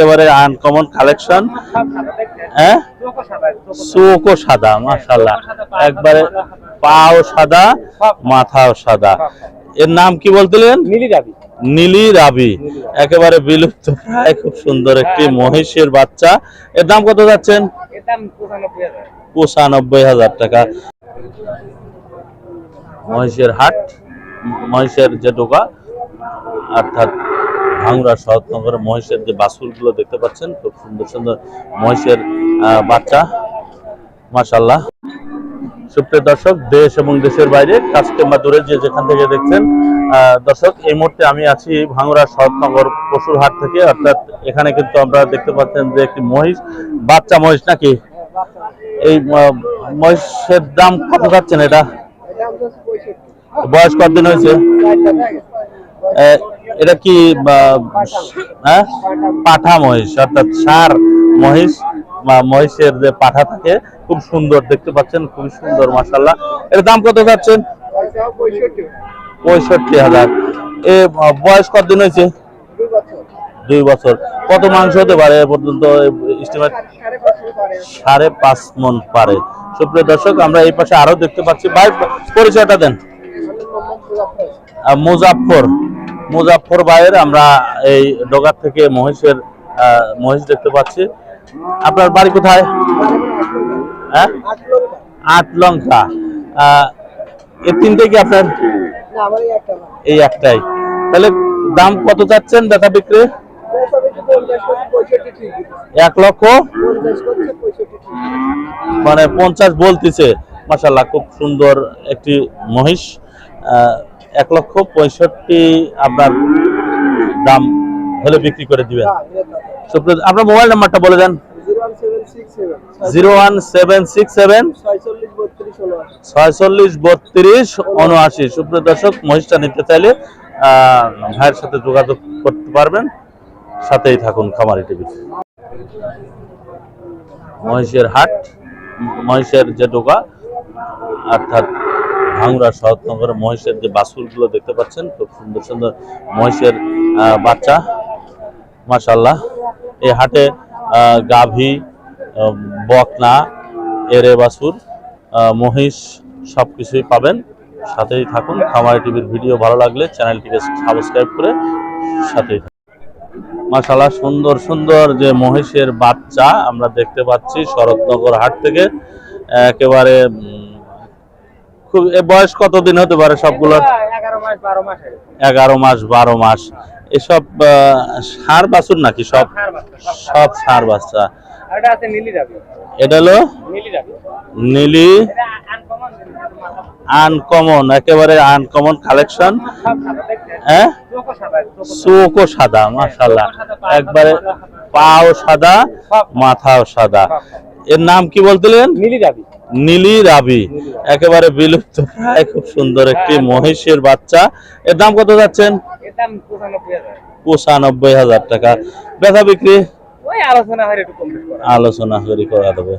একেবারে uncommon collection হ্যাঁ? চোখও সাদা মাশাল্লাহ একবারে পাও সাদা মাথাও সাদা। এর নাম কি বলছিলেন নীলি রাবি। একেবারে বিলুপ্ত প্রায় খুব সুন্দর একটি মহিষের বাচ্চা। এর দাম কত যাচ্ছেন? পঁচানব্বই হাজার। টাকা। মহিষের হাট মহিষের যে ডোকা অর্থাৎ ভাঙড়া শরৎনগর মহিষের যে বাছুরগুলো দেখতে পাচ্ছেন, খুব সুন্দর সুন্দর মহিষের বাচ্চা। মাশাল্লাহ সুপ্রিয় দর্শক, দেশ এবং দেশের বাইরে কাছ কিংবা দূরে যে যেখান থেকে দেখছেন দর্শক, এই মুহূর্তে আমি আছি ভাঙড়া শরৎনগর পশুর হাট থেকে, অর্থাৎ এখানে কিন্তু আমরা দেখতে পাচ্ছেন যে একটি মহিষ, বাচ্চা মহিষ নাকি? এই মহিষের দাম কত যাচ্ছেন এটা? বয়স কতদিন হয়েছে? এটা কি হ্যাঁ? পাঠা মহিষ অর্থাৎ সার মহিষ বা মহিষের যে পাঠা থাকে খুব সুন্দর দেখতে পাচ্ছেন খুবই সুন্দর মাসাল্লাহ এর দাম কত যাচ্ছেন? পঁয়ষট্টি হাজার। এ বয়স কতদিন হয়েছে? দুই বছর। কত মাংস হতে পারে পর্যন্ত সাড়ে পাঁচ মন পারে। সুপ্রিয় দর্শক আমরা এই পাশে আরও দেখতে পাচ্ছি। ভাই পরিচয়টা দেন। আহ, মুজাফফর ভাইয়ের আমরা এই ডগার থেকে মহিষের মহিষ দেখতে পাচ্ছি। আপনার বাড়ি কোথায়? হ্যাঁ? আট লঙ্কা। এই তিনটে কি আপনার? এই একটাই। তাহলে দাম কত চাচ্ছেন দেখা বিক্রি? এক লক্ষ? মানে পঞ্চাশ বলতেছে। মাসাল্লাহ খুব সুন্দর একটি মহিষ। আহ, এক লক্ষ পঁয়ষট্টি আপনার দাম হলে বিক্রি করে দিবেন। আপনার মোবাইল নাম্বারটা বলে দেন। Zero one seven six seven, ছয়চল্লিশ বত্রিশ উনআশি। সুপ্রিয় দর্শক, মহিষটা নিতে চাইলে ভাইয়ের সাথে যোগাযোগ করতে পারবেন। সাথেই থাকুন খামারি টিভি। মহিষের হাট, মহিষের যে ডোকা অর্থাৎ ভাঙড়া শরৎনগর মহিষের যে বাছুরগুলো দেখতে পাচ্ছেন খুব সুন্দর সুন্দর মহিষের বাচ্চা। মাশাল্লাহ এই হাটে গাভী বকনা এরে আহ, মহিষ সব কিছুই পাবেন। সাথেই থাকুন। খামারি টিভির ভিডিও ভালো লাগলে চ্যানেলটিকে সাবস্ক্রাইব করে সাথেই থাকুন। মাশাল্লাহ সুন্দর সুন্দর যে মহিষের বাচ্চা আমরা দেখতে পাচ্ছি শরৎনগর হাট থেকে। একেবারে খুব বয়স কতদিন হতে পারে সবগুলোর এগারো মাস বারো মাস এসব ষাঁড় বাছুর নাকি সব? সব ষাঁড় বাচ্চা। এটা নীলি হলো নীলি আনকমন একেবারে আনকমন কালেকশন হ্যাঁ? চোখও সাদা মাশাল্লাহ একবারে পাও সাদা মাথাও সাদা। এর নাম কি বলছিলেন নীলি যাবি নীলি রাবি একেবারে বিলুপ্ত প্রায় খুব সুন্দর একটি মহিষের বাচ্চা। এর দাম কত যাচ্ছেন? পঁচানব্বই হাজার। টাকা। ব্যথা বিক্রি? আলোচনা হয় করা। দেবে